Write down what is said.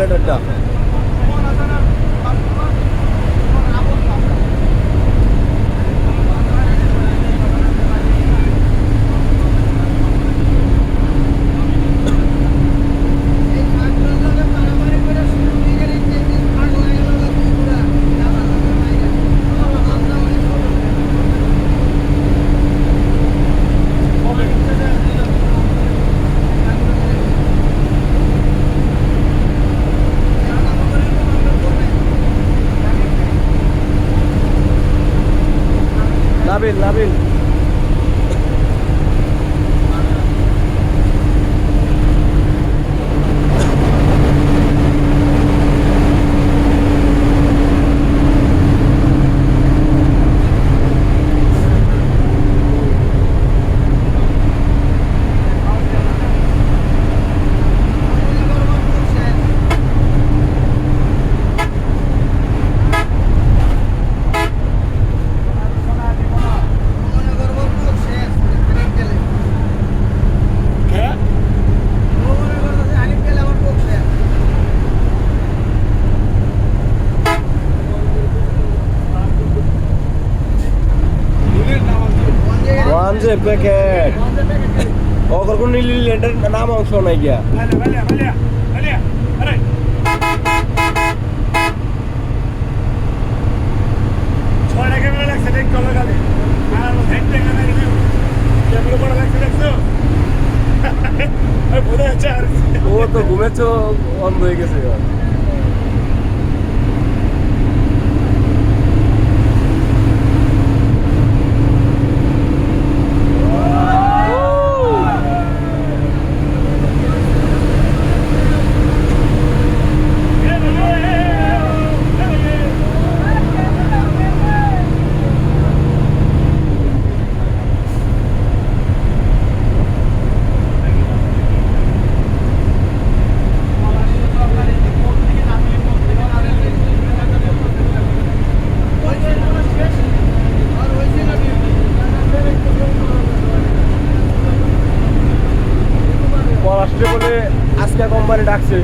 রেগুলেটরটা Labil, labil. যে packet অগর কোন নীলের নাম অংশ নাই গিয়া। ও তো ঘুমেছ অন্ধ হয়ে গেছে আজকে কোম্পানি ডাকছে।